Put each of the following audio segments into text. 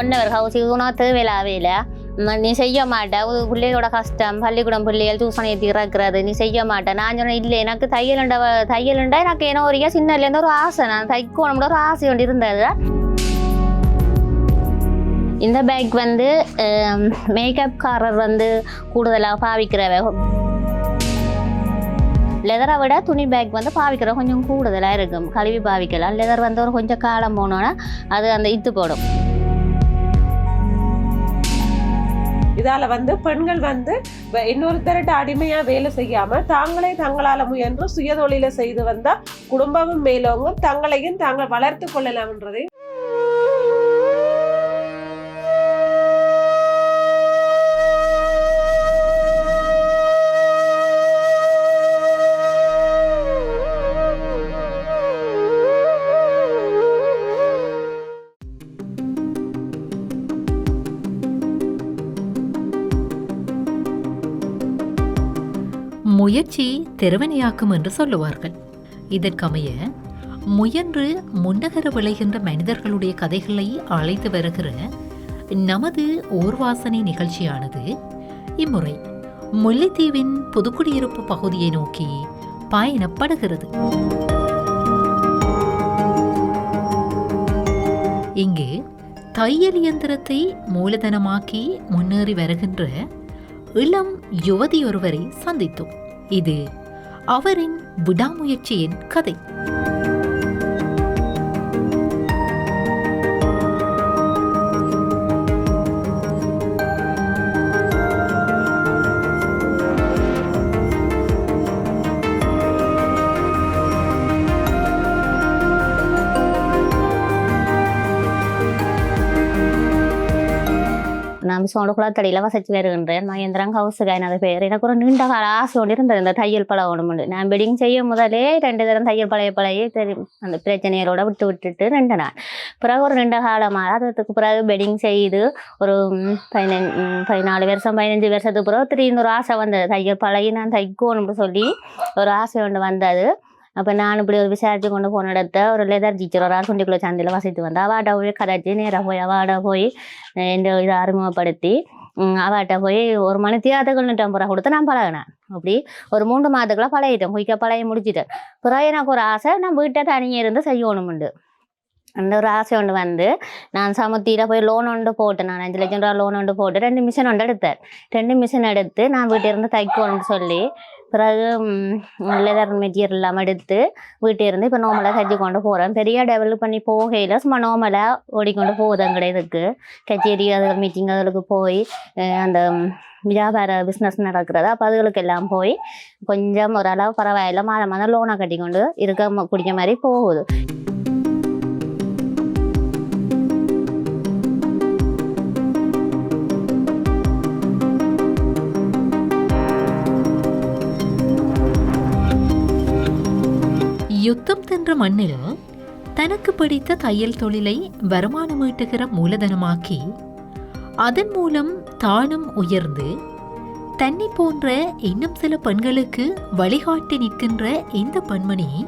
சொன்னவர் ஹவுஸ் உனக்கு தேவையில்லாவே இல்லை நீ செய்ய மாட்ட பிள்ளையோட கஷ்டம் பள்ளிக்கூடம் பிள்ளைகள் டியூஷனை திறக்கிறது நீ செய்ய மாட்டேன் நான் சொன்னேன் இல்லை எனக்கு தையலுண்ட தையலுண்டா எனக்கு என்ன ஒரு சின்னதுலேருந்து ஒரு ஆசை நான் தைக்கணும்னு ஒரு ஆசை ஒன்று இருந்தது இந்த பேக் வந்து மேக்கப்காரர் வந்து கூடுதலாக பாவிக்கிறவ லெதரை விட துணி பேக் வந்து பாவிக்கிற கொஞ்சம் கூடுதலாக இருக்கும் கழுவி பாவிக்கலாம் லெதர் வந்து ஒரு கொஞ்சம் காலம் போனோன்னா அது அந்த இத்து போடும் இதால வந்து பெண்கள் வந்து வ- இன்னொருத்தர்கிட்ட அடிமையா வேலை செய்யாம தாங்களே தங்களால முயன்று சுயதொழில செய்து வந்தா குடும்பமும் மேலோங்கும் தங்களையும் தாங்கள் வளர்த்து கொள்ளலாம்ன்றதையும் திறவனையாக்கும் என்று சொல்லுவார்கள். இதற்கமைய முயன்று முன்னகர விளைகின்ற மனிதர்களுடைய கதைகளை அழைத்து வருகிற நமது ஊர்வாசனை நிகழ்ச்சியானது இம்முறை முல்லைத்தீவின் புதுக்குடியிருப்பு பகுதியை நோக்கி பயணப்படுகிறது. இங்கு தையல் இயந்திரத்தை மூலதனமாக்கி முன்னேறி வருகின்ற இளம் யுவதி ஒருவரை சந்தித்தோம். இது அவரின் விடாமுயற்சியின் கதை. நான் சோழ குளத்தடியில் வசிச்சு வருகின்றேன் மகேந்திரன் ஹவுஸுக்கு அது பேர் எனக்கு ஒரு நீண்ட கால ஆசை இருந்தது இந்த தையல் பழகணும்னு நான் பெடிங் செய்யும் முதலே ரெண்டு தரம் தையல் பழைய பழைய தெரியும் அந்த பிரச்சனைகளோட விட்டு விட்டுட்டு ரெண்டு நாள் பிறகு ஒரு ரெண்டு காலமாக அதுக்கு பிறகு பெட்டிங் செய்து ஒரு பதினஞ்சு பதினாலு வருஷம் பதினஞ்சு வருஷத்துக்கு பிறகு திடீர்னு ஒரு ஆசை வந்தது தையல் பழகி நான் தைக்கணும்னு சொல்லி ஒரு ஆசை ஒன்று வந்தது அப்போ நான் இப்படி ஒரு விசாரிச்சு கொண்டு போன இடத்த ஒரு லெதர் டீச்சர் ஒரு சுண்டிக்குள்ள சந்தையில் வசித்து வந்தா அவாட்ட போய் கதைச்சி நேராக போய் அவாட போய் இந்த இதை அறிமுகப்படுத்தி அவாட்ட போய் ஒரு மணி தியாதகள்னு டம்பரா ரூபா கொடுத்து நான் பழகினேன் அப்படி ஒரு மூன்று மாதத்துக்குள்ள பழகிட்டேன் குயிக்க பழகி முடிச்சிட்டேன் பிறகு எனக்கு ஒரு ஆசை நான் வீட்டை தனியாக இருந்து செய்யணுமுண்டு அந்த ஒரு ஆசை ஒன்று வந்து நான் சமுத்தியில் போய் லோன் ஒன்று போட்டேன் நான் அஞ்சு லட்சம் ரூபா லோன் ஒன்று போட்டு ரெண்டு மிஷின் ஒன்று எடுத்தேன் ரெண்டு மிஷின் எடுத்து நான் வீட்டிலிருந்து தைக்கணும்னு சொல்லி பிறகு லெதர் மெட்டீரியல் எல்லாம் எடுத்து வீட்டிலிருந்து இப்போ நார்மலாக தைச்சு கொண்டு போகிறேன் பெரிய டெவலப் பண்ணி போகையில் சும்மா நார்மலாக ஓடிக்கொண்டு போகுது அங்கே கச்சேரி அது மீட்டிங் அதுகளுக்கு போய் அந்த வியாபார பிஸ்னஸ் நடக்கிறது. அப்போ அதுகளுக்கு எல்லாம் போய் கொஞ்சம் ஓரளவு பரவாயில்ல. மாதம் மாதம் லோனை கட்டிக்கொண்டு இருக்க குடிக்க மாதிரி போகுது. யுத்தம் தின்ற மண்ணில் தனக்கு பிடித்த தையல் தொழிலை வருமானம் ஈட்டுகிற மூலதனமாக்கி அதன் மூலம் தானும் உயர்ந்து தன்னை போன்ற இன்னும் சில பெண்களுக்கு வழிகாட்டி நிற்கின்ற இந்த பெண்மணி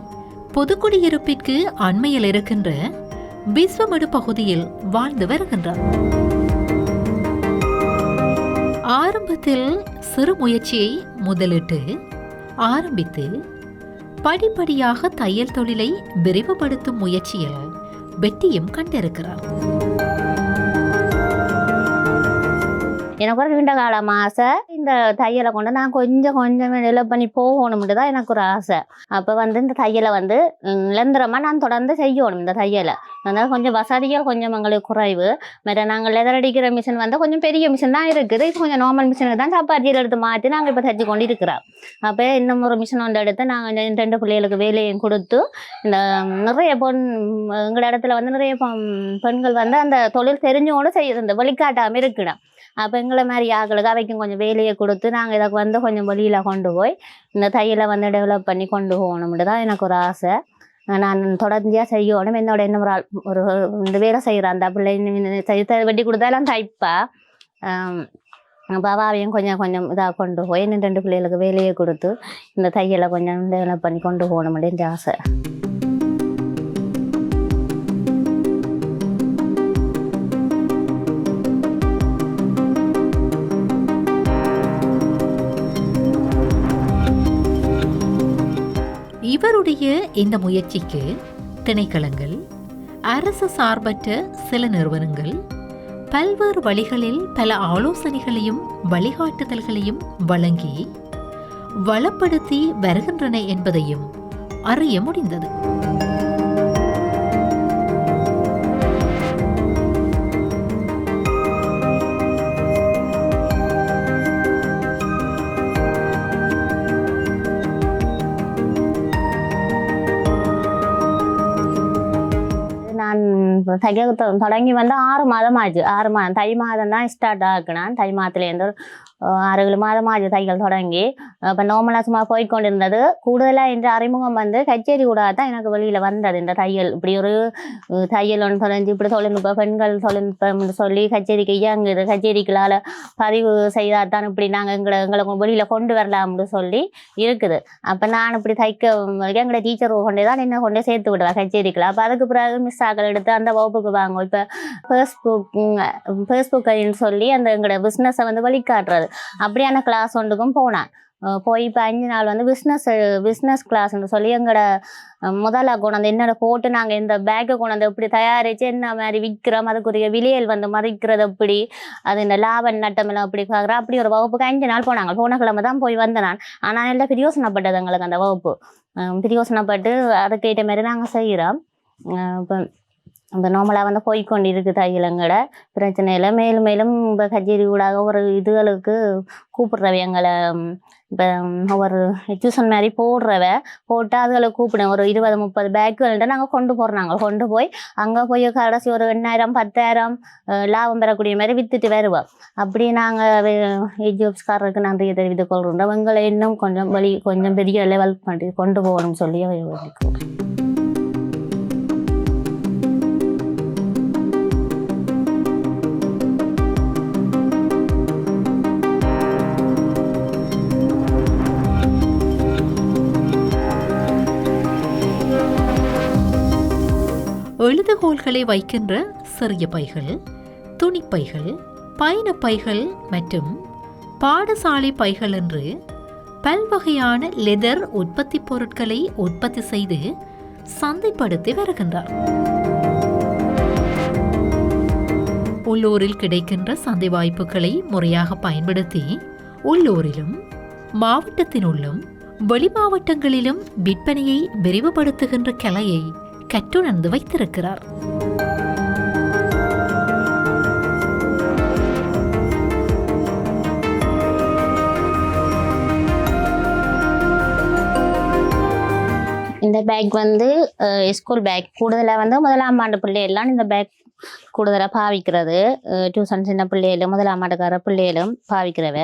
பொதுக்குடியிருப்பிற்கு அண்மையில் இருக்கின்ற பிஸ்வமடு பகுதியில் வாழ்ந்து வருகின்றார். ஆரம்பத்தில் சிறு முயற்சியை முதலிட்டு ஆரம்பித்து படிப்படியாக தையல் தொழிலை விரிவுபடுத்தும் முயற்சியில் வெட்டியும் கண்டிருக்கிறார். எனக்கு ஒரு நீண்ட காலம் ஆசை. இந்த தையலை கொண்டு நான் கொஞ்சம் கொஞ்சம் டெவலப் பண்ணி போகணும்னு தான் எனக்கு ஒரு ஆசை. அப்போ வந்து இந்த தையலை வந்து நிரந்தரமாக நான் தொடர்ந்து செய்யணும் இந்த தையலை. அதனால் கொஞ்சம் வசதிகள் கொஞ்சம் எங்களுக்கு குறைவு. வேறு நாங்கள் லெதர் அடிக்கிற மிஷின் வந்து கொஞ்சம் பெரிய மிஷின் தான் இருக்குது. இது கொஞ்சம் நார்மல் மிஷினுக்கு தான் சப்பாத்தியில் எடுத்து மாற்றி நாங்கள் இப்போ தைச்சு கொண்டு இருக்கிறோம் அப்போ இன்னும் ஒரு மிஷின் ஒன்று எடுத்து நாங்கள் ரெண்டு பிள்ளைகளுக்கு வேலையும் கொடுத்து இந்த நிறைய பொன் எங்களோட இடத்துல வந்து நிறைய பெண்கள் வந்து அந்த தொழில் தெரிஞ்சவங்களும் செய்யுது இந்த வெளிக்காட்டாமல் இருக்கணும் அப்போ எங்களை மாதிரி ஆக்களுக்கு அவைக்கும் கொஞ்சம் வேலையை கொடுத்து நாங்கள் இதை வந்து கொஞ்சம் வெளியில் கொண்டு போய் இந்த தையலை வந்து டெவலப் பண்ணி கொண்டு போகணும்னு தான் எனக்கு ஒரு ஆசை. நான் தொடர்ந்தியாக செய்யணும். என்னோட இன்னும் ஒரு ஆள் ஒரு இந்த வேலை செய்கிற அந்த பிள்ளை செய்ய வெட்டி கொடுத்தாலும் தைப்பா. அப்போ அவாவையும் கொஞ்சம் கொஞ்சம் இதாக கொண்டு போய் இன்னும் ரெண்டு பிள்ளைகளுக்கு வேலையை கொடுத்து இந்த தையலை கொஞ்சம் டெவலப் பண்ணி கொண்டு போகணும் அப்படின்னு ஆசை. இவருடைய இந்த முயற்சிக்கு திணைக்களங்கள் அரசு சார்பற்ற சில நிறுவனங்கள் பல்வேறு வழிகளில் பல ஆலோசனைகளையும் வழிகாட்டுதல்களையும் வழங்கி வளப்படுத்தி வருகின்றன என்பதையும் அறிய முடிந்தது. தைக்க தொடங்கி வந்து ஆறு மாதம் ஆச்சு ஆறு மாதம் தை மாதம் தான் ஸ்டார்ட் ஆக்குனான் தை மாதத்துலேருந்து ஆறு மாதம் ஆச்சு தையல் தொடங்கி அப்போ நார்மலாக சும்மா போய்க்கொண்டிருந்தது கூடுதலாக இந்த அறிமுகம் வந்து கச்சேரி கூட தான் எனக்கு வெளியில் வந்தது இந்த தையல் இப்படி ஒரு தையல் ஒன்று தொலைஞ்சு இப்படி தொழில்நுட்ப பெண்கள் தொழில்நுட்பம்னு சொல்லி கச்சேரிக்கு இயங்குது கச்சேரிகளால் பதிவு செய்தால் தான் இப்படி நாங்கள் எங்களை எங்களை வெளியில் கொண்டு வரலாம்னு சொல்லி இருக்குது அப்போ நான் இப்படி தைக்க எங்களோட டீச்சர் கொண்டே தான் என்ன கொண்டே சேர்த்து விடுவேன் கச்சேரிக்குள்ள அப்போ அதுக்கு பிறகு மிஸ் ஆக்கள் எடுத்து அந்த வகுப்புக்கு வாங்க இப்போ ஃபேஸ்புக் ஃபேஸ்புக்குன்னு சொல்லி அந்த எங்களோட பிஸ்னஸை வந்து வழிகாட்டுறது அப்படியான கிளாஸ் ஒன்றுக்கும் போனேன். போய் இப்போ அஞ்சு நாள் வந்து பிஸ்னஸ் பிஸ்னஸ் கிளாஸ்னு சொல்லி எங்களோட அஹ் முதல்ல கொண்டாந்து என்னோட போட்டு நாங்கள் இந்த பேக்கை கொண்டாந்து எப்படி தயாரித்து என்ன மாதிரி விற்கிறோம் அதுக்குரிய விலையல் வந்து மதிக்கிறது எப்படி அது இந்த லாப நட்டம் எல்லாம் எப்படி பார்க்குறோம் அப்படி ஒரு வகுப்புக்கு அஞ்சு நாள் போனாங்க. போன கிழமை தான் போய் வந்தேன் நான். ஆனால் நல்லா பிரயோசனப்பட்டது எங்களுக்கு அந்த வகுப்பு. அஹ் அதுக்கேற்ற மாதிரி நாங்கள் செய்கிறோம் இப்போ இப்போ நார்மலாக வந்து போய்க்கொண்டு இருக்கு தையலங்கட மேலும் மேலும் இப்போ கச்சேரி ஊடாக ஒரு இதுகளுக்கு கூப்பிட்றவ எங்களை இப்போ ஒரு டியூஷன் மாதிரி போடுறவ போட்டு அதுகளை கூப்பிடுவேன் ஒரு இருபது முப்பது பேக்குகள்ட்ட நாங்கள் கொண்டு போகிறோம் நாங்கள் கொண்டு போய் அங்கே போய் கடைசி ஒரு எண்ணாயிரம் பத்தாயிரம் லாபம் பெறக்கூடிய மாதிரி விற்றுட்டு வருவோம் அப்படி நாங்கள் ஜாப்ஸ்காரருக்கு நன்றியை தெரிவித்துக் கொள்கிறோம் எங்களை இன்னும் கொஞ்சம் வழி கொஞ்சம் பெரிய லெவல் பண்ணி கொண்டு போகணும்னு சொல்லி அளவுகோல்களை வைக்கின்ற சிறிய பைகள் துணிப்பைகள் பயணப்பைகள் மற்றும் பாடசாலை பைகள் என்று பல்வகையான லெதர் உற்பத்தி பொருட்களை உற்பத்தி செய்து சந்தைப்படுத்தி வருகின்றார். உள்ளூரில் கிடைக்கின்ற சந்தை வாய்ப்புகளை முறையாக பயன்படுத்தி உள்ளூரிலும் மாவட்டத்தினுள்ளும் வெளி மாவட்டங்களிலும் விற்பனையை விரிவுபடுத்துகின்ற கலையை கற்றுணர்ந்து வைத்திருக்கிறார். இந்த பேக் வந்து ஸ்கூல் பேக் கூடுதலாக வந்து முதலாம் ஆண்டு பிள்ளைகள்லாம் இந்த பேக் கூடுதலாக பாவிக்கிறது. டியூஷன் சின்ன பிள்ளைகளும் முதலாம் ஆண்டுக்கார பிள்ளைகளும் பாவிக்கிறவ.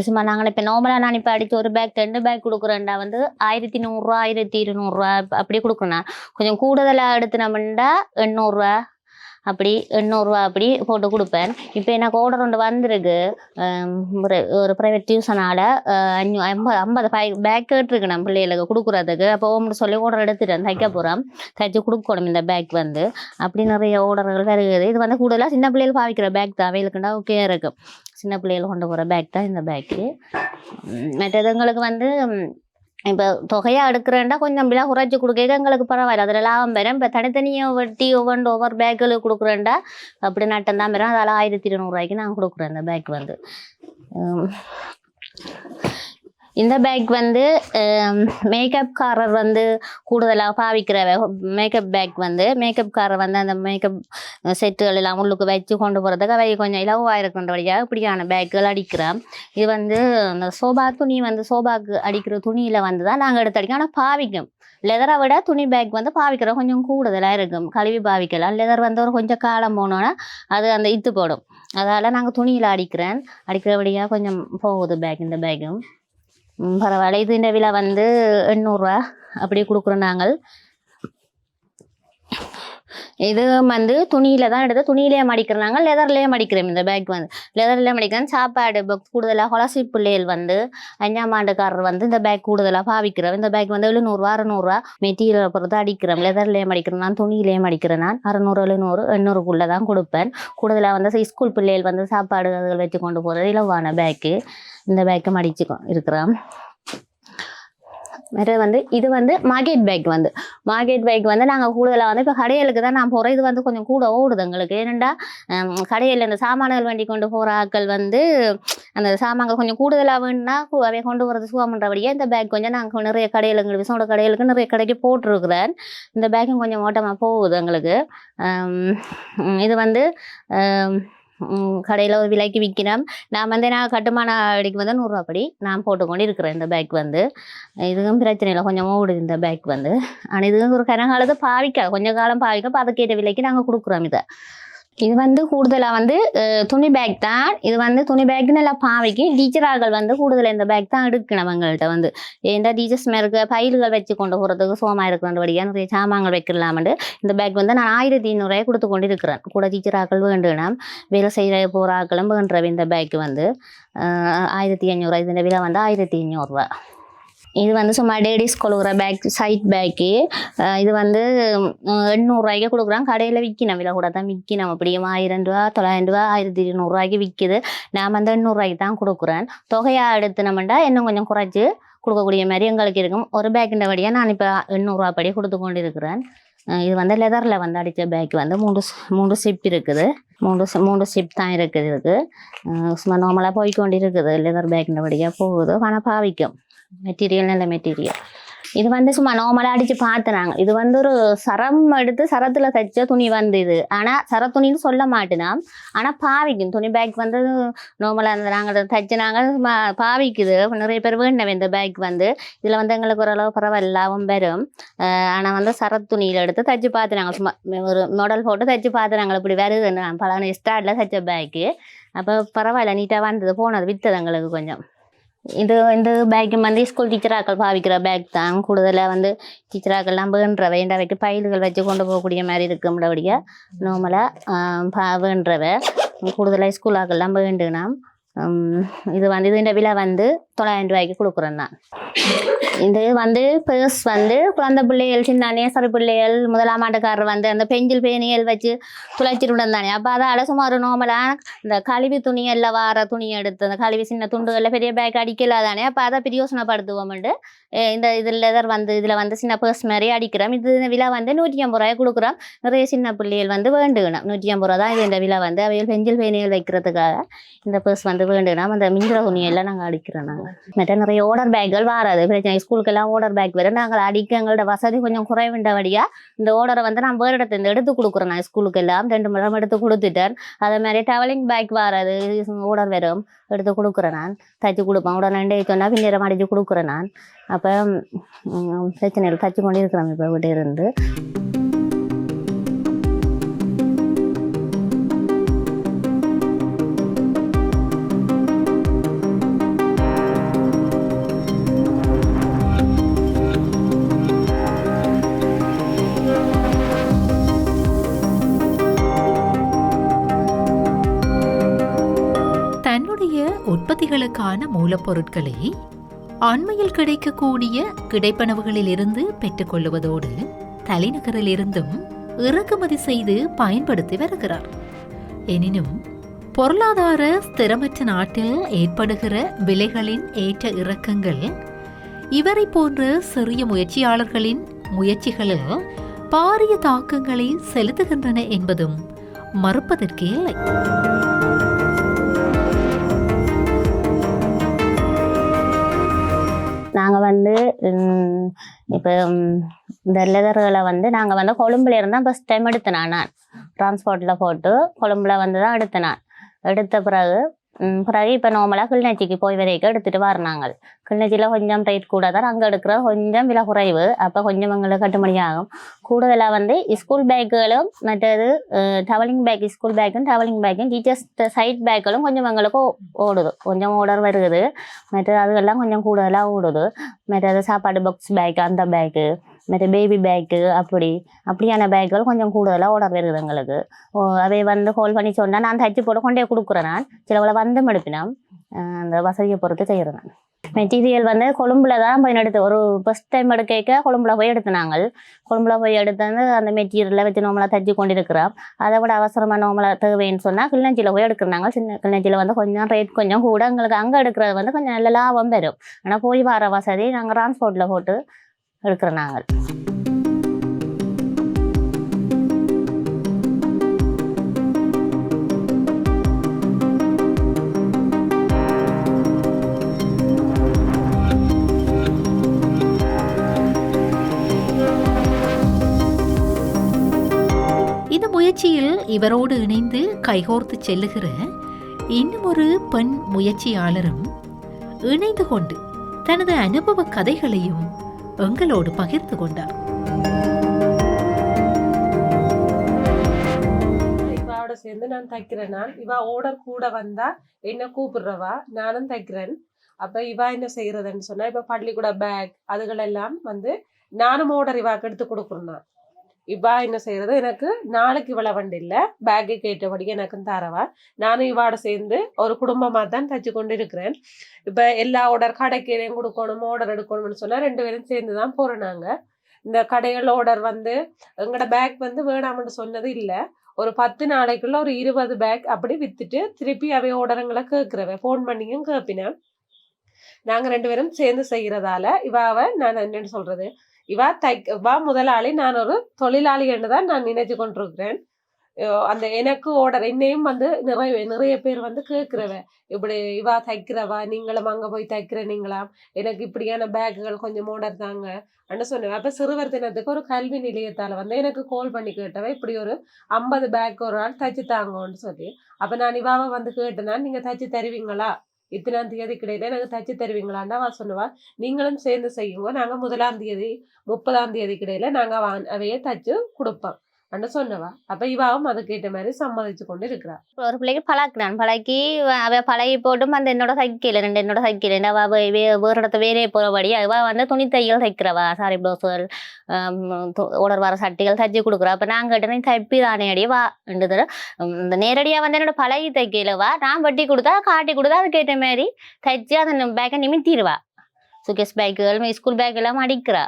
சும்மா நாங்கள் இப்போ நார்மலாக நான் இப்போ அடித்து ஒரு பேக் ரெண்டு பேக் கொடுக்குறேன்டா வந்து ஆயிரத்தி நூறுரூவா ஆயிரத்தி இருநூறுவா அப்படி கொடுக்குறேன் கொஞ்சம் கூடுதலாக எடுத்துனோம்டா எண்ணூறுரூவா அப்படி எண்ணூறுரூவா அப்படி போட்டு கொடுப்பேன். இப்போ எனக்கு ஆர்டர் ஒன்று வந்திருக்கு. ஒரு ஒரு ப்ரைவேட் டியூஷனால் அஞ்சு ஐம்பது ஐம்பது பை பேக் கேட்டிருக்கு நம்ம பிள்ளைகளுக்கு கொடுக்குறதுக்கு. அப்போ ஓம்னு சொல்லி ஆர்டர் எடுத்துட்டேன் தைக்க போகிறோம் தைச்சு கொடுக்கணும் இந்த பேக் வந்து. அப்படி நிறைய ஆர்டர்கள் வருகிறது. இது வந்து கூடுதலாக சின்ன பிள்ளைகள் பாவிக்கிற பேக் தான். அவைகளுக்குண்டா ஓகே இருக்கும் சின்ன பிள்ளைகள் கொண்டு போகிற பேக் தான் இந்த பேக்கு மற்றது எங்களுக்கு வந்து இப்போ தொகையாக எடுக்கிறேன்டா கொஞ்சம் விலை குறைச்சி கொடுக்க எங்களுக்கு பரவாயில்ல அதில் லாபம் வரும் இப்போ தனித்தனியாக வெட்டி ஒவ்வொன்று ஒவ்வொரு பேக்கில் கொடுக்குறேன்டா அப்படி நட்டம் தான் வரும் அதில் ஆயிரத்தி இருநூறுவாய்க்கு நான் கொடுக்குறேன் இந்த பேக் வந்து இந்த பேக் வந்து மேக்கப்காரர் வந்து கூடுதலாக பாவிக்கிற மேக்கப் பேக் வந்து மேக்கப்காரர் வந்து அந்த மேக்கப் செட்டுகள் எல்லாம் உள்ளுக்கு வச்சு கொண்டு போகிறதுக்கு அவை கொஞ்சம் இலவாக இருக்கின்றபடியாக இப்படியான பேக்குகள் அடிக்கிறோம் இது வந்து அந்த சோபா துணி வந்து சோபாக்கு அடிக்கிற துணியில் வந்து தான் நாங்கள் எடுத்து அடிக்கோம் ஆனால் பாவிக்கும் லெதரை விட துணி பேக் வந்து பாவிக்கிற கொஞ்சம் கூடுதலாக இருக்கும். கழுவி பாவிக்கலாம். லெதர் வந்து ஒரு கொஞ்சம் காலம் போனோன்னா அது அந்த இத்து போடும். அதால் நாங்கள் துணியில் அடிக்கிறேன். அடிக்கிறபடியாக கொஞ்சம் போகுது பேக் இந்த பேக்கும் பரவாயில்ல. இது இந்த விலை வந்து எண்ணூறுரூவா அப்படி கொடுக்குறோம் நாங்கள். இது வந்து துணியில தான் எடுத்து துணியிலேயே மடிக்கிறாங்க லெதர்லேயே மடிக்கிறோம் இந்த பேக் வந்து லெதர்லேயே மடிக்கிறேன். சாப்பாடு புக் கூடுதலாக கொலசி பிள்ளைகள் வந்து அஞ்சாம் ஆண்டுக்காரர் வந்து இந்த பேக் கூடுதலாக பாவிக்கிறோம் இந்த பேக் வந்து எழுநூறுவா அறுநூறுவா மெட்டீரியல் பொறுத்து அடிக்கிறோம் லெதர்லேயே மடிக்கிறேன். நான் துணியிலேயே மடிக்கிறேன். நான் அறநூறு எழுநூறு எண்ணூறுக்குள்ளே தான் கொடுப்பேன். கூடுதலாக வந்து ஸ்கூல் பிள்ளைகள் வந்து சாப்பாடு அதுகள் வச்சு கொண்டு போகிறது இலவான பேக்கு இந்த பேக்கை மடிச்சு இருக்கிறோம் வேறு வந்து இது வந்து மார்க்கெட் பேக் வந்து. மார்க்கெட் பேக் வந்து நாங்கள் கூடுதலாக வந்து இப்போ கடையலுக்கு தான் நான் போகிறோம் இது வந்து கொஞ்சம் கூட ஓடுது எங்களுக்கு. ஏனெண்டா கடையில் இந்த சாமான்கள் வண்டி கொண்டு போகிற ஆட்கள் வந்து அந்த சாமான்கள் கொஞ்சம் கூடுதலாக வேணும்னா அவை கொண்டு வரது சுகம்ன்றபடியே இந்த பேக் கொஞ்சம் நாங்கள் நிறைய கடைகளுக்கு விசோட கடைகளுக்கு நிறைய கடைக்கு போட்டிருக்கிறேன். இந்த பேக்கும் கொஞ்சம் ஓட்டமாக போகுது எங்களுக்கு. இது வந்து கடையில் ஒரு விலைக்கு விற்கிறோம் நான் வந்து நான் கட்டுமான அடிக்கு வந்து நூறுரூவா படி நான் போட்டுக்கொண்டு இருக்கிறேன் இந்த பேக் வந்து. இதுவும் பிரச்சனை இல்லை கொஞ்சம் ஓடுது இந்த பேக் வந்து. ஆனால் இதுவும் ஒரு கனகாலத்தை பாவிக்க கொஞ்ச காலம் பாவிக்க அப்ப அதுக்கேற்ற விலைக்கு நாங்கள் கொடுக்குறோம் இதை. இது வந்து கூடுதலாக வந்து துணி பேக் தான். இது வந்து துணி பேக் நல்லா பாவைக்கு டீச்சரார்கள் வந்து கூடுதலாக இந்த பேக் தான் எடுக்கணும் அவங்கள்ட்ட வந்து. ஏன்டா டீச்சர்ஸ் மேற்கு பயில்கள் வச்சு கொண்டு போகிறதுக்கு சோமா இருக்கிறபடியாக நிறைய சாமான்கள் வைக்கலாம்னு இந்த பேக் வந்து நான் ஆயிரத்தி ஐநூறுரூவாய் கொடுத்து கொண்டு இருக்கிறேன் கூட டீச்சராக்கள் வேண்டுனா வேலை செய்கிற போகிறாக்களும் ஆக்களும் இந்த பேக் வந்து. ஆயிரத்தி ஐநூறுரூவா இதோட விலை வந்து ஆயிரத்தி ஐநூறுரூவா இது வந்து சும்மா லேடிஸ் கொடுக்குற பேக் சைட் பேக்கு இது வந்து எண்ணூறுரூவாய்க்கு கொடுக்குறாங்க கடையில் விற்கினோம் விலை கூட தான் விற்கினோம் அப்படியும் ஆயிரம் ரூபா தொள்ளாயிரம் ரூபா ஆயிரத்தி இருநூறுவாய்க்கு விற்கிது நான் வந்து எண்ணூறுரூவாய்க்கு தான் கொடுக்குறேன். தொகையாக எடுத்துனோம்டா இன்னும் கொஞ்சம் குறைச்சி கொடுக்கக்கூடிய மாதிரி எங்களுக்கு இருக்கும். ஒரு பேக்கின்ற வழியாக நான் இப்போ எண்ணூறுரூவா படி கொடுத்து கொண்டு இருக்கிறேன் இது வந்து லெதரில் வந்து அடித்த பேக் வந்து மூன்று மூன்று ஷிப் இருக்குது. மூணு மூணு ஷிப் தான் இருக்குது. இதுக்கு சும்மா நார்மலாக போய் லெதர் பேக்கின்ற வழியாக போகுது. ஆனால் பாவிக்கும். மெட்டீரியல் நல்ல மெட்டீரியல் இது வந்து சும்மா நார்மலாக அடித்து பார்த்துனாங்க இது வந்து ஒரு சரம் எடுத்து சரத்தில் தைச்ச துணி வந்து இது. ஆனால் சர துணின்னு சொல்ல மாட்டேனா ஆனால் பாவிக்கும். துணி பேக் வந்து நார்மலாக அந்த நாங்கள் தைச்சினாங்க சும்மா பாவிக்குது. நிறைய பேர் வேண்டவே இந்த பேக் வந்து. இதில் வந்து எங்களுக்கு ஓரளவு பரவாயில்லாவும் வரும் ஆனால் வந்து சரத் துணியில் எடுத்து தைச்சு பார்த்துனாங்க சும்மா ஒரு மாடல் போட்டு தைச்சு பார்த்துனாங்க இப்படி வருதுன்னு பழனி ஸ்டார்டில் தைச்ச பேக்கு அப்போ பரவாயில்ல. நீட்டாக வந்தது. போனது. விற்றது எங்களுக்கு கொஞ்சம். இது இந்த பேக் வந்து ஸ்கூல் டீச்சராக்கள் பாவிக்கிற பேக் தான். கூடுதலாக வந்து டீச்சராக்கள்லாம் வேண்டுற வேண்டவைக்கு பயில்கள் வச்சு கொண்டு போகக்கூடிய மாதிரி இருக்கும்படியாக நார்மலாக வேண்டவ கூடுதலாக ஸ்கூலாக்கள்லாம் வேண்டுனா இது வந்து இதுன்ற விலை வந்து தொள்ளாயிரம் ரூபாய்க்கு கொடுக்குறேன் நான் இது வந்து பேர்ஸ் வந்து குழந்தை பிள்ளைகள் சின்ன நேசர் பிள்ளைகள் முதலாம் ஆண்டுக்காரர் வந்து அந்த பெஞ்சில் பேனியல் வச்சு துளைச்சிட்டு தானே அப்போ அதால் சும்மா ஒரு இந்த கழிவு துணி எல்லாம் வார துணி எடுத்து அந்த கழிவு சின்ன துண்டுகளில் பெரிய பேக் அடிக்கலாம் தானே அப்போ அதை பிரயோசனப்படுத்துவோம்ட்டு இந்த இதில் லெதர் வந்து இதில் வந்து சின்ன பர்ஸ் மாதிரி அடிக்கிறோம் இது விலை வந்து நூற்றி ஐம்பது ரூபாய் கொடுக்குறோம் நிறைய சின்ன பிள்ளைகள் வந்து வேண்டுகணும் நூற்றி ஐம்பது ரூபா தான் இது இந்த விலை வந்து அவையில் பெஞ்சில் பேணியல் வைக்கிறதுக்காக இந்த பர்ஸ் வந்து அது வேண்டுனா அந்த மிஞ்சிற துணியெல்லாம் நாங்கள் அடிக்கிறோம் நாங்கள் மற்ற நிறைய ஓடர் பேக்குகள் வராது. பிரச்சனை ஸ்கூலுக்கெல்லாம் ஓடர் பேக் வரும். நாங்கள் அடிக்க எங்களோட வசதி கொஞ்சம் குறைவுண்டபடியாக இந்த ஓடரை வந்து நான் வேறு இடத்துல எடுத்து கொடுக்குறேன் நான் ஸ்கூலுக்கு எல்லாம் ரெண்டு மணி நேரம் எடுத்து கொடுத்துட்டேன். அதே மாதிரி டவலிங் பேக் வராது. ஓடர் வரும். எடுத்து கொடுக்குறேன் நான். தைச்சி கொடுப்பேன். உடனே ரெண்டு சொன்னால் பின்னிறம் அடித்து கொடுக்குறேன் நான். அப்போ பிரச்சனைகள் தைச்சி தைச்சு கொண்டு இருக்கிறேன் இப்போ வீட்டு உற்பத்திகளுக்கான மூலப்பொருட்களை அண்மையில் கிடைக்கக்கூடிய கிடைப்பனவுகளிலிருந்து பெற்றுக்கொள்வதோடு தலைநகரிலிருந்தும் இறக்குமதி செய்து பயன்படுத்தி வருகிறார். எனினும் பொருளாதார ஸ்திரமற்ற நாட்டில் ஏற்படுகிற விலைகளின் ஏற்ற இறக்கங்கள் இவரை போன்ற சிறிய முயற்சியாளர்களின் முயற்சிகளில் பாரிய தாக்கங்களை செலுத்துகின்றன என்பதும் மறுப்பதற்கே இல்லை. நாங்கள் வந்து இப்போ இந்த லெதர்களை வந்து நாங்கள் வந்து கொழும்புல இருந்தால் ஃபஸ்ட் டைம் எடுத்தினான் நான். டிரான்ஸ்போர்ட்டில் போட்டு கொழும்புல வந்து தான் எடுத்தினான் எடுத்த பிறகு பிறகு இப்போ நார்மலாக கிளிநொச்சிக்கு போய் வரைக்கும் எடுத்துகிட்டு வரணாங்க கிளிநொச்சியில் கொஞ்சம் ரேட் கூட தான் அங்கே எடுக்கிற கொஞ்சம் விலை குறைவு அப்போ கொஞ்சம் எங்களுக்கு கட்டுமணி ஆகும் கூடுதலாக வந்து ஸ்கூல் பேக்குகளும் மற்றது டவலிங் பேக் ஸ்கூல் பேக்கும் டவலிங் பேக்கும் டீச்சர்ஸ் சைட் பேக்குகளும் கொஞ்சம் எங்களுக்கு ஓடுது கொஞ்சம் ஓடர் வருகுது மற்றது அதுகெல்லாம் கொஞ்சம் கூடுதலாக ஓடுது மற்றது சாப்பாடு பாக்ஸ் பேக் அந்த பேக்கு மற்ற பேபி பேக்கு அப்படி. அப்படியான பேக்குகள் கொஞ்சம் கூடுதலாக ஆர்டர் வருது எங்களுக்கு. ஓ, அவை வந்து ஹோல் பண்ணி சொன்னால் நான் தச்சு போட்டு கொண்டே கொடுக்குறேன் நான். சிலவில் வந்து எடுப்பினோம் அந்த வசதியை பொறுத்து செய்கிறேன் நான். மெட்டீரியல் வந்து கொழும்புல தான் போய் எடுத்து ஒரு ஃபஸ்ட் டைம் எடுக்க கொழும்புல போய் எடுத்து கொழும்புல போய் எடுத்து வந்து அந்த மெட்டீரியலில் வச்சு நம்மளா தச்சு கொண்டு இருக்கிறோம் அதை விட அவசரமாக நம்மளை தேவைன்னு சொன்னால் கிளிநொச்சியில் போய் எடுக்கிறாங்க சின்ன கிளிநொச்சியில் வந்து கொஞ்சம் ரேட் கொஞ்சம் கூட எங்களுக்கு அங்கே எடுக்கிறது வந்து கொஞ்சம் நல்ல லாபம் வரும். ஆனால் போய் வர வசதி நாங்கள் டிரான்ஸ்போர்ட்டில் போட்டு இருக்கிற நாங்கள். இந்த முயற்சியில் இவரோடு இணைந்து கைகோர்த்து செல்லுகிற இன்னும் ஒரு பெண் முயற்சியாளரும் இணைந்து கொண்டு தனது அனுபவ கதைகளையும் எங்களோடு பகிர்ந்து கொண்டார். இவாவோட சேர்ந்து நான் தைக்கிறேன். நான் இவா ஆர்டர் கூட வந்தா என்ன கூப்பிடுறவா? நானும் தைக்கிறேன். அப்ப இவா என்ன செய்யறதுன்னு சொன்னா இப்ப பள்ளிக்கூட பேக் அதுகளெல்லாம் வந்து நானும் ஆர்டர் இவாக்கு எடுத்து கொடுக்குறேன் இவ்வா என்ன செய்யறது? எனக்கு நாளைக்கு இவ்வளவு வண்டி இல்லை. பேக்கு கேட்டபடி எனக்கும் தரவா. நானும் இவாட சேர்ந்து ஒரு குடும்பமாக தான் தச்சு கொண்டு இருக்கிறேன். இப்போ எல்லா ஆர்டர் கடைக்கு கொடுக்கணும் ஆர்டர் எடுக்கணும்னு சொன்னால் ரெண்டு பேரும் சேர்ந்து தான் போகிறோம் நாங்கள் இந்த கடைகள் ஆர்டர் வந்து எங்களோட பேக் வந்து வேணாம்னு சொன்னது இல்லை. ஒரு பத்து நாளைக்குள்ள ஒரு இருபது பேக் அப்படி வித்துட்டு திருப்பி அவை ஓடரங்களை கேட்கிறவ ஃபோன் பண்ணியும் கேட்பினேன் நாங்கள் ரெண்டு பேரும் சேர்ந்து செய்யறதால இவாவை நான் என்னென்னு சொல்றது? இவா தை வா முதலாளி நான் ஒரு தொழிலாளி என்று தான் நான் நினைச்சு கொண்டிருக்கிறேன். அந்த எனக்கு ஆர்டர் என்னையும் வந்து நிறைய நிறைய பேர் வந்து கேட்குறவ இப்படி இவா தைக்கிறவா நீங்களும் அங்கே போய் தைக்கிற நீங்களாம் எனக்கு இப்படியான பேக்குகள் கொஞ்சம் ஓடர் தாங்க அப்படின்னு சொன்னேன் அப்போ சிறுவர் தினத்துக்கு ஒரு கல்வி நிலையத்தால் வந்து எனக்கு கால் பண்ணி கேட்டவ இப்படி ஒரு ஐம்பது பேக் ஒரு ஆள் தைச்சு தாங்கன்னு சொல்லி. அப்போ நான் இவாவை வந்து கேட்டேன்னா நீங்கள் தைச்சு தருவீங்களா? இத்தனாம் தேதி கிடையில எனக்கு தச்சு தருவீங்களான்னா அவ சொன்னவா நீங்களும் சேர்ந்து செய்யுங்க. நாங்கள் முதலாம் தேதி முப்பதாம் தேதி கிடையில நாங்கள் வா- தச்சு கொடுப்போம். அப்படின்னு சொன்னவா. அப்ப இவாவும் அதுக்கேற்ற மாதிரி சம்மதிச்சு கொண்டு இருக்கிறா. ஒரு பிள்ளைக்கு பழக்கிறான் பழக்கி அவ பழகி போட்டும் அந்த என்னோட சைக்கிள் ரெண்டு என்னோட சைக்கிள். அவ வே- வேறு இடத்த வேறே போகிறபடி அவ வந்து துணி தையல் தைக்கிறவா. சாரி ப்ளவுஸுகள் ஓடர் வர சட்டைகள் தைச்சி கொடுக்குறா. அப்ப நான் கேட்டேன் தைப்பி தானே அடி வா. ரெண்டு தடவை இந்த நேரடியா வந்து என்னோட பழகி தைக்கலவா நான் வட்டி கொடுத்தா காட்டி கொடுத்தா அதுக்கேற்ற மாதிரி தைச்சு அந்த பேக்கை நிமித்திடுவா. சுகேஷ் பேக்குகள் ஸ்கூல் பேக் எல்லாம் அடிக்கிறா.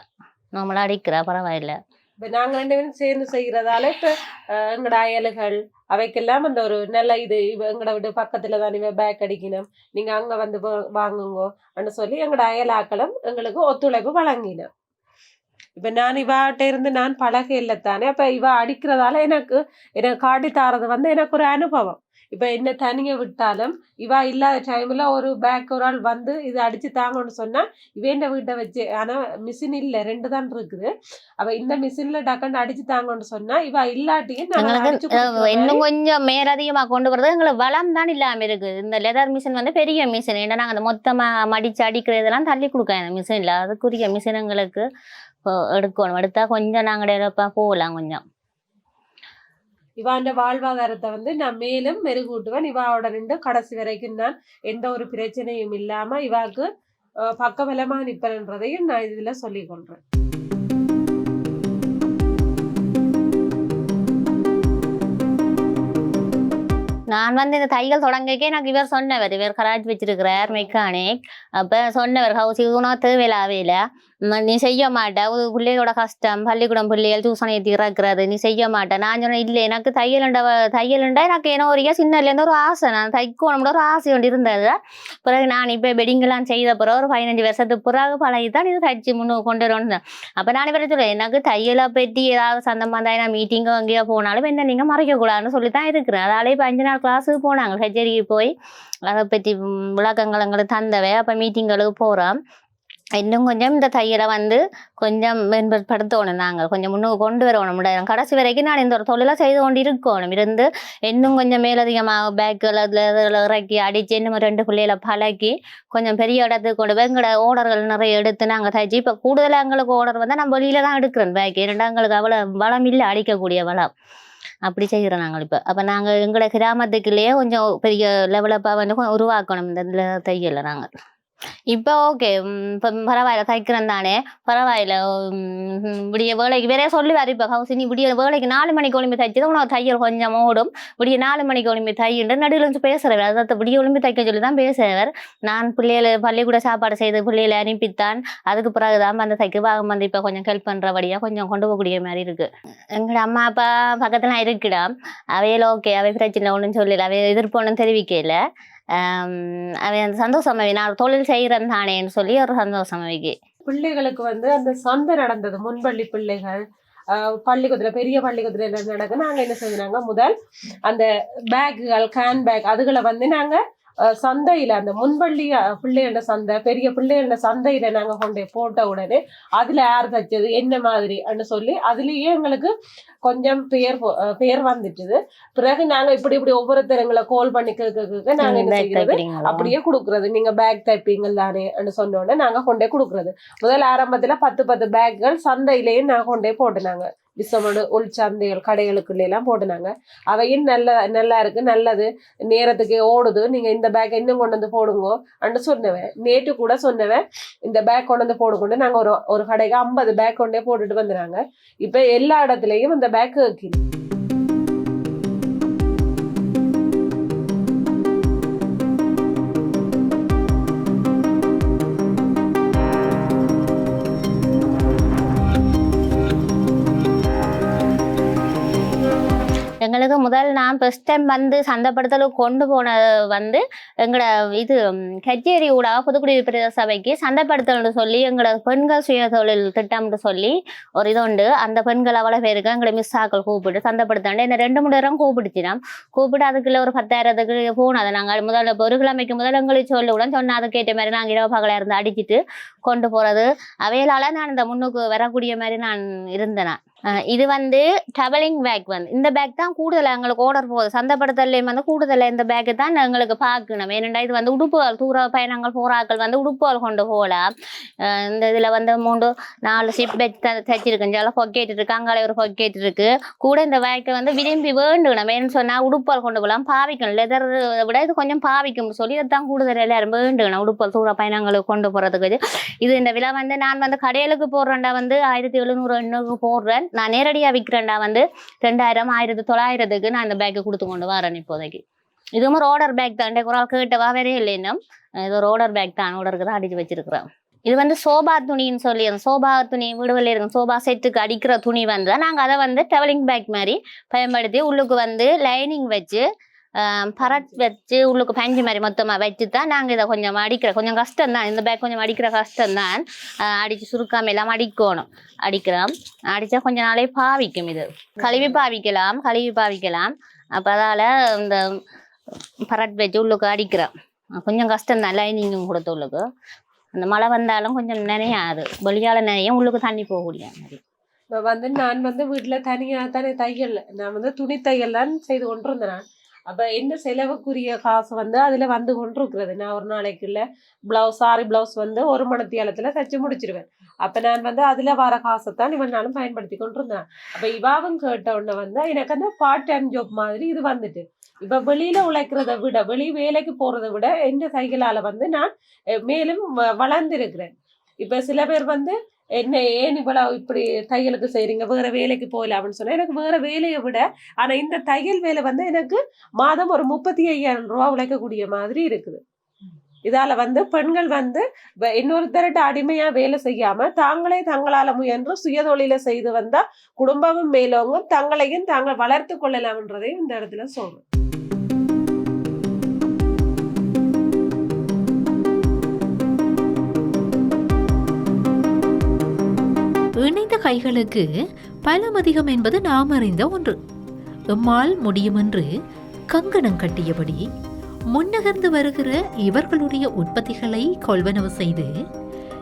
நார்மலாக அடிக்கிறா பரவாயில்ல. இப்ப நாங்க ரெண்டு பேரும் சேர்ந்து செய்யறதால இப்ப அஹ், எங்கட அயலுகள் அவைக்கெல்லாம் அந்த ஒரு நல்ல இது இவ எங்கட விட்டு பக்கத்துல தான் இவ பேக் அடிக்கணும். நீங்க அங்க வந்து வாங்குங்கோ அப்படின்னு சொல்லி எங்கட அயலாக்களும் எங்களுக்கு ஒத்துழைப்பு வழங்கினோம் இப்ப நான் இவாட்ட இருந்து நான் பழக இல்லை தானே அப்ப இவ அடிக்கிறதால எனக்கு எனக்கு காட்டி தாரது வந்து எனக்கு ஒரு அனுபவம். இப்ப என்ன தனிய விட்டாலும் இவா இல்லாத டைம்ல ஒரு பேக் ஒரு ஆள் வந்து இது அடிச்சு தாங்கன்னு சொன்னா இவேண்ட வீட்டை வச்சு ஆனா மிஷின் இல்ல ரெண்டு தான் இருக்குது. அவ இந்த மிஷின்ல டக்குன்னு அடிச்சு தாங்கன்னு சொன்னா இவ இல்லாட்டியும் நாங்க இன்னும் கொஞ்சம் மேலதிகமாக கொண்டு வரது எங்களுக்கு வளம் தான் இல்லாமல் இருக்குது இந்த லெதர் மிஷின் வந்து பெரிய மிஷின் ஏன்னா நாங்கள் அந்த மொத்தமாக மடிச்சு அடிக்கிற இதெல்லாம் தள்ளி கொடுக்க இந்த மிஷினில் அதுக்குரிய மிஷின் எங்களுக்கு. எடுக்கணும் எடுத்தா கொஞ்சம் நாங்கள் போகலாம் கொஞ்சம் இவாண்ட வாழ்வாதாரத்தை வந்து நான் மேலும் மெருகூட்டுவேன் இவாவோட நின்று கடைசி வரைக்கும் நான் எந்த ஒரு பிரச்சனையும் இல்லாம இவாக்கு பக்கபலமா நிப்பேன்றதையும் நான் இதுல சொல்லிக் கொள்றேன் நான் வந்து இந்த தையல் தொடங்கக்கே எனக்கு இவர் சொன்னவர் இவர் கராச்சி வச்சிருக்கிறார் மெக்கானிக் அப்போ சொன்னவர் ஹவுஸ் உனக்கு தேவையில்லாவே இல்லை நீ செய்ய மாட்ட. ஒரு பிள்ளையோட கஷ்டம். பள்ளிக்கூடம் பிள்ளைகள் டியூஷன் ஏற்றி இறக்குறது. நீ செய்ய மாட்ட. நான் சொன்னேன் இல்லை எனக்கு தையலுண்ட தையலுண்டா எனக்கு ஏன்னா ஒரு சின்னதுலேருந்து ஒரு ஆசை. நான் தைக்கணும்னு ஒரு ஆசை ஒன்று இருந்தது. பிறகு நான் இப்போ வெட்டிங்கெல்லாம் செய்த பிறகு ஒரு பதினஞ்சு வருஷத்துக்கு பிறகு பழகி தான் இது தைச்சு முன்னு கொண்டு வரணும் அப்போ நான் இப்போ சொல்லுவேன் எனக்கு தையலை பற்றி ஏதாவது சந்தமாக இருந்தால் நான் மீட்டிங்கோ எங்கேயோ போனாலும் என்ன நீங்கள் மறைக்கக்கூடாதுன்னு சொல்லி தான் இருக்கிறேன். அதாலே இப்போ அஞ்சு நாள் கிளாஸுக்கு போனாங்க. ஹெச்சரிக்கு போய் அதை பற்றி விளக்கங்கள் எங்களுக்கு தந்தவை. அப்போ மீட்டிங்களுக்கு போகிறோம் இன்னும் கொஞ்சம் இந்த தையலை வந்து கொஞ்சம் மேம்படுத்தணும் நாங்கள். கொஞ்சம் முன்னுக்கு கொண்டு வரணும். முடியாது கடைசி வரைக்கும் நான் இந்த ஒரு தொழிலை செய்து கொண்டு இருக்கணும் இருந்து இன்னும் கொஞ்சம் மேலதிகமாக பேக்கில் அதில் இறக்கி அடித்து இன்னும் ரெண்டு பிள்ளைகளை பழக்கி கொஞ்சம் பெரிய இடத்துக்கு கொண்டு போய் எங்களோட ஓர்டர்கள் நிறைய எடுத்து நாங்கள் தைச்சி. இப்போ கூடுதலாக எங்களுக்கு ஓர்டர் வந்தால் நான் வெளியில தான் எடுக்கிறேன் பேக் ஏன்னா எங்களுக்கு அவ்வளோ வளம் இல்லை அடிக்கக்கூடிய வளம். அப்படி செய்கிறோம் நாங்கள் இப்போ. அப்போ நாங்கள் எங்களோட கிராமத்துக்குள்ளேயே கொஞ்சம் பெரிய லெவலப்பாக வந்து உருவாக்கணும் இந்த தையலை நாங்கள். இப்போ ஓகே இப்போ பரவாயில்ல தைக்கிறேன் தானே பரவாயில்ல உம், விடிய வேலைக்கு வேறே சொல்லுவார் இப்போ கவுசினி விடிய வேலைக்கு நாலு மணிக்கு ஒளிம்பி தைச்சது உனக்கு தையல் கொஞ்சம் ஓடும் விடிய நாலு மணிக்கு ஒளிம்பி தையிட்டு நடுவில் வந்து பேசுகிறவர் அதை விடிய ஒளிம்பி தைக்க சொல்லி தான் பேசுகிறவர் நான் பிள்ளைகளை பள்ளிக்கூட சாப்பாடு செய்து பிள்ளைகளை அனுப்பித்தான் அதுக்கு பிறகு தான் அந்த தைக்க வாங்க வந்து இப்போ கொஞ்சம் ஹெல்ப் பண்ணுறபடியாக கொஞ்சம் கொண்டு போகக்கூடிய மாதிரி இருக்கு எங்களோட அம்மா அப்பா பக்கத்தில் இருக்குடா அவையில் ஓகே அவை பிரச்சனை ஒன்றும் சொல்லல அவை எதிர்ப்பு ஒன்றும் தெரிவிக்கல அவன் அந்த சந்தோஷம் நான் தொழில் செய்கிறேன் தானேன்னு சொல்லி ஒரு சந்தோஷம் அவைக்கு பிள்ளைகளுக்கு வந்து அந்த சந்தை நடந்தது முன்பள்ளி பிள்ளைகள் பள்ளிக்கூடத்தில் பெரிய பள்ளிக்கூடத்தில் நடக்க நாங்கள் என்ன செஞ்சாங்க முதல் அந்த பேக்குகள் கேன் பேக் அதுகளை வந்து நாங்கள் சந்தையில அந்த முன்பள்ளி பிள்ளைகள சந்தை பெரிய பிள்ளைகள சந்தையில நாங்க கொண்டு போட்ட உடனே அதுல யார் தைச்சது என்ன மாதிரி அப்படின்னு சொல்லி அதுலயே எங்களுக்கு கொஞ்சம் பெயர் பெயர் வந்துட்டுது. பிறகு நாங்க இப்படி இப்படி ஒவ்வொருத்தரங்களை கோல் பண்ணி கேட்க கேட்க நாங்க என்ன செய்யறது? அப்படியே கொடுக்கறது. நீங்க பேக் தைப்பீங்க தானே சொன்ன உடனே நாங்க கொண்டே கொடுக்கறது. முதல் ஆரம்பத்துல பத்து பத்து பேக்குகள் சந்தையிலேயே நான் கொண்டே போட்டுனாங்க. விசமடு உள் சந்தைகள் கடைகளுக்குள்ள எல்லாம் போட்டுனாங்க. அவையும் நல்ல நல்லா இருக்கு நல்லது. நேரத்துக்கு ஓடுது. நீங்க இந்த பேக் இன்னும் கொண்டு வந்து போடுங்க அண்டு சொன்னவன். நேற்று கூட சொன்னவன் இந்த பேக் கொண்டு வந்து போடுங்கொண்டு நாங்க ஒரு ஒரு கடைக்கு ஐம்பது பேக் கொண்டே போட்டுட்டு வந்துறாங்க இப்ப எல்லா இடத்துலயும் இந்த பேக் வைக்கணும் எனக்கு முதல் நான் ஃபர்ஸ்ட் டைம் வந்து சந்தைப்படுத்தலுக்கு கொண்டு போனது வந்து எங்களோட இது கச்சேரி ஊடாக புதுக்குடி பிரதேச சபைக்கு சந்தைப்படுத்தல்னு சொல்லி எங்களோட பெண்கள் சுய தொழில் திட்டம்னு சொல்லி ஒரு இது உண்டு. அந்த பெண்கள் அவ்வளோ பேருக்கு எங்களை மிஸ் ஆக்கள் கூப்பிட்டு சந்தைப்படுத்தாண்டு என்ன ரெண்டு மூணு நேரம் கூப்பிடுச்சினா கூப்பிட்டு அதுக்குள்ள ஒரு பத்தாயிரத்துக்கு போனது அதை நாங்கள் முதல்ல ஒரு கிழமைக்கு முதல்ல எங்களுக்கு சொன்னால் சொன்ன அதுக்கேற்ற மாதிரி நாங்கள் இரவு பகலாக இருந்து அடிச்சிட்டு கொண்டு போகிறது அவையலால் நான் இந்த முன்னுக்கு வரக்கூடிய மாதிரி நான் இருந்தேன். இது வந்து ட்ராவலிங் பேக் வந்து. இந்த பேக் தான் கூடுதலாக எங்களுக்கு ஆர்டர் போகுது. சந்தைப்படுத்தலையும் வந்து கூடுதலாக இந்த பேக்கு தான் எங்களுக்கு பார்க்கணும். ஏனெண்டா இது வந்து உடுப்புகள் தூர பயணங்கள் போகிறாக்கள் வந்து உடுப்புகள் கொண்டு போகலாம். இந்த இதில் வந்து மூன்று நாலு ஷிப் பேக் தைச்சிருக்கு சில பொக்கெட் இருக்கு. அங்காலே ஒரு பொக்கெட் இருக்கு. கூட இந்த பேக்கை வந்து விரும்பி வேண்டுகணும் ஏன்னு சொன்னால் உடுப்புகள் கொண்டு போகலாம். பாவிக்கணும். லெதர் விட இது கொஞ்சம் பாவிக்கும் சொல்லி இதைத்தான் கூடுதல் எல்லாரும் வேண்டுகணும் உடுப்பால் தூர பயணங்களுக்கு கொண்டு போகிறதுக்கு இது இந்த விலை வந்து நான் வந்து கடையிலுக்கு போடுறேன்டா வந்து ஆயிரத்தி எழுநூறு எண்ணூறு போடுறேன். நான் நேரடியாக விற்கிறேன்டா வந்து ரெண்டாயிரம் ஆயிரத்து தொள்ளாயிரத்துக்கு நான் இந்த பேக்கு கொடுத்து கொண்டு வரேன் இப்போதைக்கு. இதுவும் ஒரு ஆர்டர் பேக் தான். ஒரு ஆள் கேட்டவா வேறே இல்லை இன்னும். இது ஒரு ஆர்டர் பேக் தான். ஆர்டருக்கு தான் அடிச்சு வச்சிருக்கிறேன். இது வந்து சோபா துணின்னு சொல்லி சோபா துணி வீடுகளில் இருக்கும். சோபா செட்டுக்கு அடிக்கிற துணி வந்து நாங்கள் அதை வந்து ட்ராவலிங் பேக் மாதிரி பயன்படுத்தி உள்ளுக்கு வந்து லைனிங் வச்சு பரட் வச்சு உள்ளுக்கு பஞ்சு மாதிரி மொத்தமாக வச்சு தான் நாங்கள் இதை கொஞ்சம் அடிக்கிற கொஞ்சம் கஷ்டம் தான் இந்த பேக் கொஞ்சம் அடிக்கிற கஷ்டம் தான் அடித்து சுருக்காமல் எல்லாம் அடிக்கணும். அடிக்கிறோம் அடித்தா கொஞ்ச நாளே பாவிக்கும் இது. கழுவி பாவிக்கலாம் கழுவி பாவிக்கலாம். அப்போ அதால் இந்த பரட் வச்சு உள்ளுக்கு அடிக்கிறோம். கொஞ்சம் கஷ்டம் தான் லைனிங்கும் கொடுத்த உள்ளுக்கு. அந்த மழை வந்தாலும் கொஞ்சம் நினையாது. வெளியால் நினையும் உள்ளுக்கு தண்ணி போகக்கூடிய மாதிரி. இப்போ வந்து நான் வந்து வீட்டில் தனியாக தானே தையல் நான் வந்து துணி தையல் தான் செய்து கொண்டிருந்தேன். நான் அப்ப என்ன செலவுக்குரிய காசு வந்து அதுல வந்து கொண்டிருக்கிறது. நான் ஒரு நாளைக்குள்ள பிளவுஸ் சாரி பிளவுஸ் வந்து ஒரு மணத்தியாலத்துல தச்சு முடிச்சிருவேன். அப்ப நான் வந்து அதுல வர காசை தான் இவன் நாளும் பயன்படுத்தி கொண்டிருந்தேன். அப்ப இவாவும் கேட்ட உடனே வந்து எனக்கு அந்த பார்ட் டைம் ஜாப் மாதிரி இது வந்துட்டு. இப்ப வெளியில உழைக்கிறத விட வெளி வேலைக்கு போறதை விட எந்த தையலால வந்து நான் மேலும் வ- வளர்ந்திருக்கிறேன். இப்ப சில பேர் வந்து என்ன ஏன் இவ்வளவு இப்படி தையலுக்கு செய்கிறீங்க வேற வேலைக்கு போகல அப்படின்னு சொன்னால் எனக்கு வேற வேலையை விட ஆனால் இந்த தையல் வேலை வந்து எனக்கு மாதம் ஒரு முப்பத்தி ஐயாயிரம் ரூபா உழைக்கக்கூடிய மாதிரி இருக்குது. இதால வந்து பெண்கள் வந்து இன்னொருத்தர்கிட்ட அடிமையா வேலை செய்யாம தாங்களே தங்களால முயன்று சுயதொழில செய்து வந்தா குடும்பமும் மேலோங்கும் தங்களையும் தாங்கள் வளர்த்து கொள்ளலாம்ன்றதையும் இந்த இடத்துல சொல்றேன். இணைந்த கைகளுக்கு பலம் அதிகம் என்பது நாம் அறிந்த ஒன்று. எம்மால் முடியுமென்று கங்கணம் கட்டியபடி முன்னகர்ந்து வருகிற இவர்களுடைய உற்பத்திகளை கொள்வனவு செய்து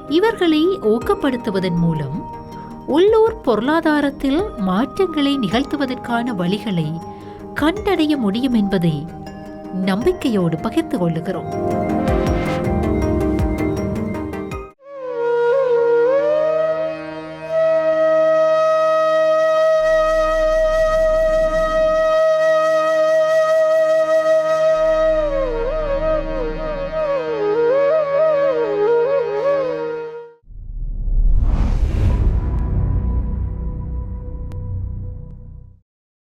இவர்களை ஊக்கப்படுத்துவதன் மூலம் உள்ளூர் பொருளாதாரத்தில் மாற்றங்களை நிகழ்த்துவதற்கான வழிகளை கண்டடைய முடியும் என்பதை நம்பிக்கையோடு பகிர்ந்து கொள்ளுகிறோம்.